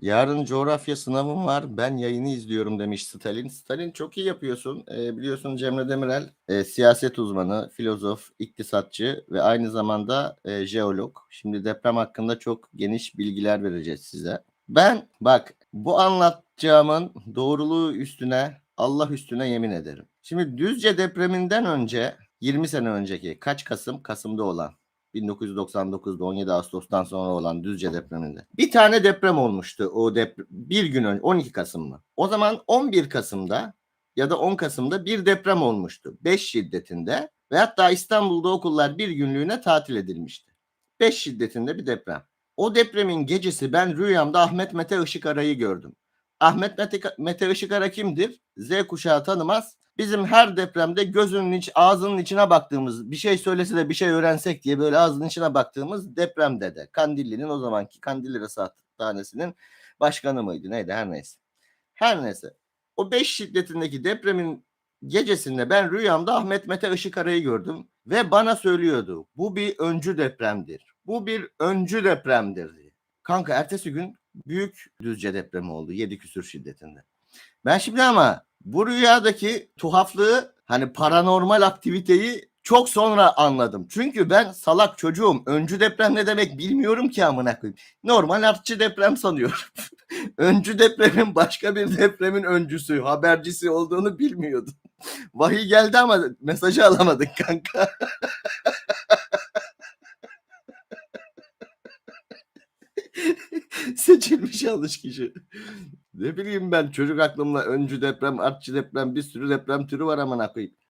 Yarın coğrafya sınavım var. Ben yayını izliyorum demiş Stalin. Stalin çok iyi yapıyorsun. Ee, biliyorsun Cemre Demirel e, siyaset uzmanı, filozof, iktisatçı ve aynı zamanda e, jeolog. Şimdi deprem hakkında çok geniş bilgiler vereceğiz size. Ben bak bu anlatacağımın doğruluğu üstüne Allah üstüne yemin ederim. Şimdi Düzce depreminden önce 20 sene önceki kaç Kasım? Kasım'da olan 1999'da 17 Ağustos'tan sonra olan Düzce depreminde. Bir tane deprem olmuştu o deprem bir gün önce 12 Kasım mı? O zaman 11 Kasım'da ya da 10 Kasım'da bir deprem olmuştu. 5 şiddetinde ve hatta İstanbul'da okullar bir günlüğüne tatil edilmişti. 5 şiddetinde bir deprem. O depremin gecesi ben rüyamda Ahmet Mete Işıkara'yı gördüm. Ahmet Mete, Mete Işıkara kimdir? Z kuşağı tanımaz. Bizim her depremde gözünün iç, ağzının içine baktığımız, bir şey söylese de bir şey öğrensek diye böyle ağzının içine baktığımız deprem dede. Kandilli'nin o zamanki Kandilli Rasathanesi'nin başkanı mıydı? Neydi her neyse. Her neyse. O 5 şiddetindeki depremin gecesinde ben rüyamda Ahmet Mete Işıkara'yı gördüm ve bana söylüyordu. Bu bir öncü depremdir. Bu bir öncü depremdir diye. Kanka ertesi gün büyük Düzce depremi oldu 7 küsür şiddetinde. Ben şimdi ama bu rüyadaki tuhaflığı hani paranormal aktiviteyi çok sonra anladım. Çünkü ben salak çocuğum. Öncü deprem ne demek bilmiyorum ki amına koyayım. Normal artçı deprem sanıyorum. öncü depremin başka bir depremin öncüsü, habercisi olduğunu bilmiyordum. Vahiy geldi ama mesajı alamadık kanka. Seçilmiş yanlış kişi. Ne bileyim ben çocuk aklımla öncü deprem, artçı deprem bir sürü deprem türü var amına koyayım.